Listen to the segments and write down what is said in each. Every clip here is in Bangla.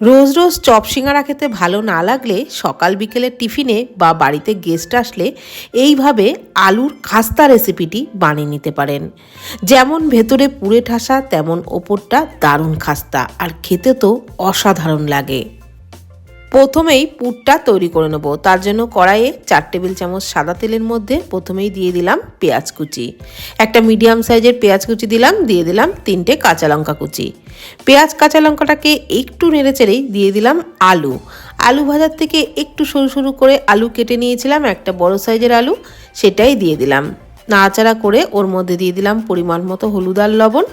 রোজ রোজ চপ সিঙ্গারা খেতে ভালো না লাগলে সকাল বিকেলের টিফিনে বা বাড়িতে গেস্ট আসলে এইভাবে আলুর খাস্তা রেসিপিটি বানিয়ে নিতে পারেন। যেমন ভেতরে পুড়ে ঠাসা, তেমন ওপরটা দারুণ খাস্তা। আর খেতে তো অসাধারণ লাগে। প্রথমেই পুরটা তৈরি করে নেব। তার জন্য কড়াইয়ে চার টেবিল চামচ সাদা তেলের মধ্যে প্রথমেই দিয়ে দিলাম পেঁয়াজ কুচি। একটা মিডিয়াম সাইজের পেঁয়াজ কুচি দিলাম, দিয়ে দিলাম তিনটে কাঁচা লঙ্কা কুচি। পেঁয়াজ কাঁচা লঙ্কাটাকে একটু নেড়ে চেড়েই দিয়ে দিলাম আলু। আলু ভাজার থেকে একটু সরু সরু করে আলু কেটে নিয়েছিলাম, একটা বড় সাইজের আলু, সেটাই দিয়ে দিলাম। নাড়াচাড়া করে ওর মধ্যে দিয়ে দিলাম পরিমাণ মতো হলুদ আর লবণ।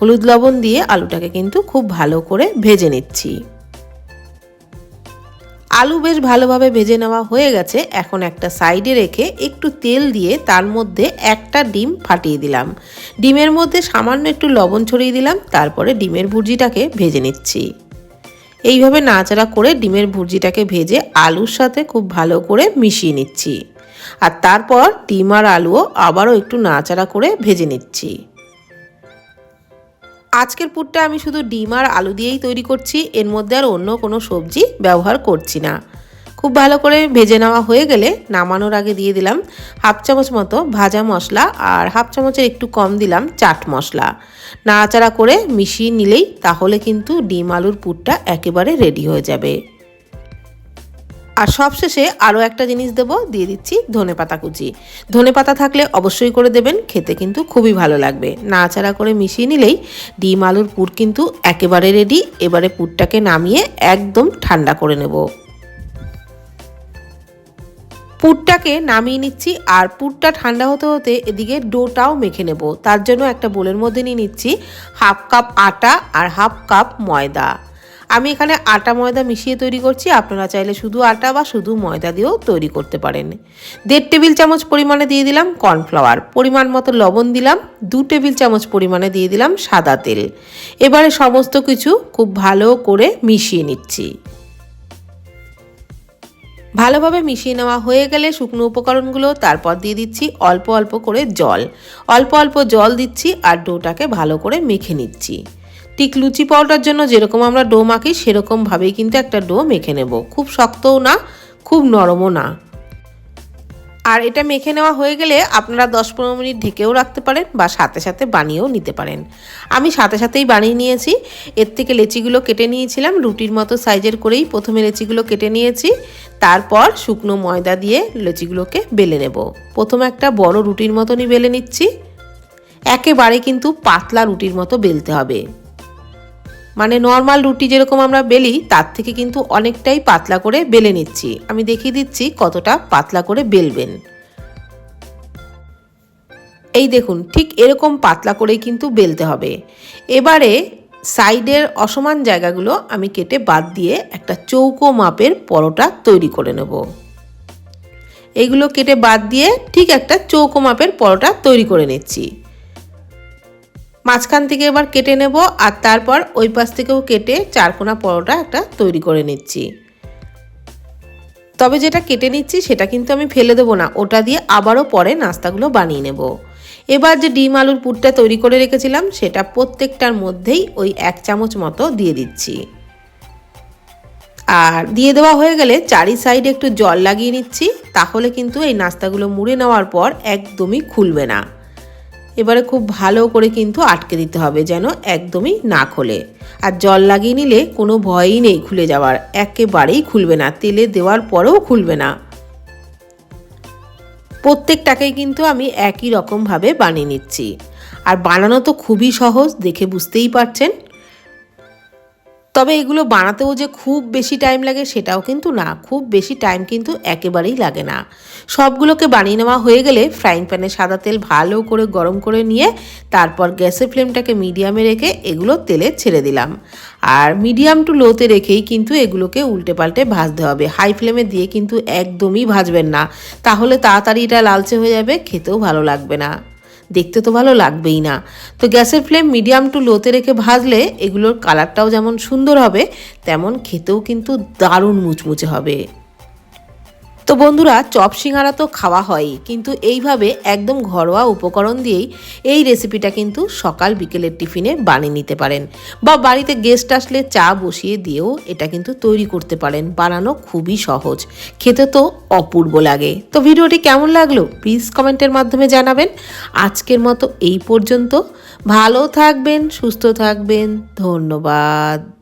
হলুদ লবণ দিয়ে আলুটাকে কিন্তু খুব ভালো করে ভেজে নিচ্ছি। আলু বেশ ভালোভাবে ভেজে নেওয়া হয়ে গেছে। এখন একটা সাইডে রেখে একটু তেল দিয়ে তার মধ্যে একটা ডিম ফাটিয়ে দিলাম। ডিমের মধ্যে সামান্য একটু লবণ ছড়িয়ে দিলাম, তারপরে ডিমের ভুর্জিটাকে ভেজে নিচ্ছি। এইভাবে নাচাড়া করে ডিমের ভুর্জিটাকে ভেজে আলুর সাথে খুব ভালো করে মিশিয়ে নিচ্ছি। আর তারপর ডিম আর আলুও আবারও একটু নাচাড়া করে ভেজে নিচ্ছি। আজকের পুরটা আমি শুধু ডিম আর আলু দিয়েই তৈরি করছি, এর মধ্যে আর অন্য কোনো সবজি ব্যবহার করছি না। খুব ভালো করে ভেজে নেওয়া হয়ে গেলে নামানোর আগে দিয়ে দিলাম হাফ চামচ মতো ভাজা মশলা আর হাফ চামচের একটু কম দিলাম চাট মশলা। নাড়াচাড়া করে মিশিয়ে নিলেই তাহলে কিন্তু ডিম আলুর পুরটা একেবারে রেডি হয়ে যাবে। আর সবশেষে আরও একটা জিনিস দেবো, দিয়ে দিচ্ছি ধনে পাতা কুচি। ধনে পাতা থাকলে অবশ্যই করে দেবেন, খেতে কিন্তু খুবই ভালো লাগবে। নাড়াচাড়া করে মিশিয়ে নিলেই ডিম আলুর পুর কিন্তু একেবারে রেডি এবারে পুরটাকে নামিয়ে একদম ঠান্ডা করে নেব। পুরটাকে নামিয়ে নিচ্ছি, আর পুরটা ঠান্ডা হতে হতে এদিকে ডোটাও মেখে নেব। তার জন্য একটা বোলের মধ্যে নিয়ে নিচ্ছি হাফ কাপ আটা আর হাফ কাপ ময়দা। আমি এখানে আটা ময়দা মিশিয়ে তৈরি করছি। আপনারা চাইলে শুধু আটা বা শুধু ময়দা দিয়েও তৈরি করতে পারেন। দেড় টেবিল চামচ পরিমাণে দিয়ে দিলাম কর্নফ্লাওয়ার। পরিমাণ মতো লবণ দিলাম, দু টেবিল চামচ পরিমাণে দিয়ে দিলাম সাদা তেল। এবারে সমস্ত কিছু খুব ভালো করে মিশিয়ে নিচ্ছি। ভালোভাবে মিশিয়ে নেওয়া হয়ে গেলে শুকনো উপকরণগুলো তারপর দিয়ে দিচ্ছি অল্প অল্প করে জল। অল্প অল্প জল দিচ্ছি আর ডোটাকে ভালো করে মেখে নিচ্ছি। ঠিক লুচি পাউডার জন্য যেরকম আমরা ডো মাখি সেরকমভাবেই কিন্তু একটা ডো মেখে নেব। খুব শক্তও না, খুব নরমও না। আর এটা মেখে নেওয়া হয়ে গেলে আপনারা দশ পনেরো মিনিট ঢেকেও রাখতে পারেন বা সাথে সাথে বানিয়েও নিতে পারেন। আমি সাথে সাথেই বানিয়ে নিয়েছি। এর থেকে লেচিগুলো কেটে নিয়েছিলাম, রুটির মতো সাইজের করেই প্রথমে লেচিগুলো কেটে নিয়েছি। তারপর শুকনো ময়দা দিয়ে লেচিগুলোকে বেলে নেব। প্রথমে একটা বড় রুটির মতনই বেলে নিচ্ছি। একেবারে কিন্তু পাতলা রুটির মতো বেলতে হবে। মানে নর্মাল রুটি যেরকম আমরা বেলি, তার থেকে কিন্তু অনেকটাই পাতলা করে বেলে নিচ্ছি। আমি দেখিয়ে দিচ্ছি কতটা পাতলা করে বেলবেন। এই দেখুন, ঠিক এরকম পাতলা করেই কিন্তু বেলতে হবে। এবারে সাইডের অসমান জায়গাগুলো আমি কেটে বাদ দিয়ে একটা চৌকো মাপের পরোটা তৈরি করে নেব। এগুলো কেটে বাদ দিয়ে ঠিক একটা চৌকো মাপের পরোটা তৈরি করে নিচ্ছি। মাঝখান থেকে এবার কেটে নেব আর তারপর ওই পাশ থেকেও কেটে চারকোনা পরোটা একটা তৈরি করে নিচ্ছি। তবে যেটা কেটে নিচ্ছি সেটা কিন্তু আমি ফেলে দেবো না, ওটা দিয়ে আবারও পরে নাস্তাগুলো বানিয়ে নেব। এবার যে ডিম আলুর পুরটা তৈরি করে রেখেছিলাম, সেটা প্রত্যেকটার মধ্যেই ওই এক চামচ মতো দিয়ে দিচ্ছি। আর দিয়ে দেওয়া হয়ে গেলে চারি সাইডে একটু জল লাগিয়ে নিচ্ছি, তাহলে কিন্তু এই নাস্তাগুলো মুড়ে নেওয়ার পর একদমই খুলবে না। এবারে খুব ভালো করে কিন্তু আটকে দিতে হবে যেন একদমই না খোলে। আর জল লাগিয়ে নিলে কোনো ভয়ই নেই খুলে যাওয়ার। একেবারেই খুলবে না, তেলে দেওয়ার পরেও খুলবে না। প্রত্যেকটাকেই কিন্তু আমি একই রকমভাবে বানিয়ে নিচ্ছি। আর বানানো তো খুবই সহজ, দেখে বুঝতেই পারছেন। তবে এগুলো বানাতেও যে খুব বেশি টাইম লাগে সেটাও কিন্তু না। খুব বেশি টাইম কিন্তু একেবারেই লাগে না। সবগুলোকে বানিয়ে নেওয়া হয়ে গেলে ফ্রাইং প্যানে সাদা তেল ভালো করে গরম করে নিয়ে তারপর গ্যাসের ফ্লেমটাকে মিডিয়ামে রেখে এগুলো তেলে ছেড়ে দিলাম। আর মিডিয়াম টু লোতে রেখেই কিন্তু এগুলোকে উল্টে পাল্টে ভাজতে হবে। হাই ফ্লেমে দিয়ে কিন্তু একদমই ভাজবেন না। তাহলে তাড়াতাড়ি এটা লালচে হয়ে যাবে, খেতেও ভালো লাগবে না। দেখতে তো ভালো লাগবেই না। তো গ্যাসের ফ্লেম মিডিয়াম টু লোতে রেখে ভাজলে এগুলোর কালারটাও যেমন সুন্দর হবে, তেমন খেতেও কিন্তু দারুণ মুচমুচে হবে। তো বন্ধুরা, চপ সিঙ্গারা তো খাওয়া হয়ই, কিন্তু এইভাবে একদম ঘরোয়া উপকরণ দিয়েই এই রেসিপিটা কিন্তু সকাল বিকেলের টিফিনে বানিয়ে নিতে পারেন বা বাড়িতে গেস্ট আসলে চা বসিয়ে দিয়েও এটা কিন্তু তৈরি করতে পারেন। বানানো খুবই সহজ, খেতে তো অপূর্ব লাগে। তো ভিডিওটি কেমন লাগল? প্লিজ কমেন্টের মাধ্যমে জানাবেন। আজকের মতো এই পর্যন্ত। ভালো থাকবেন, সুস্থ থাকবেন। ধন্যবাদ।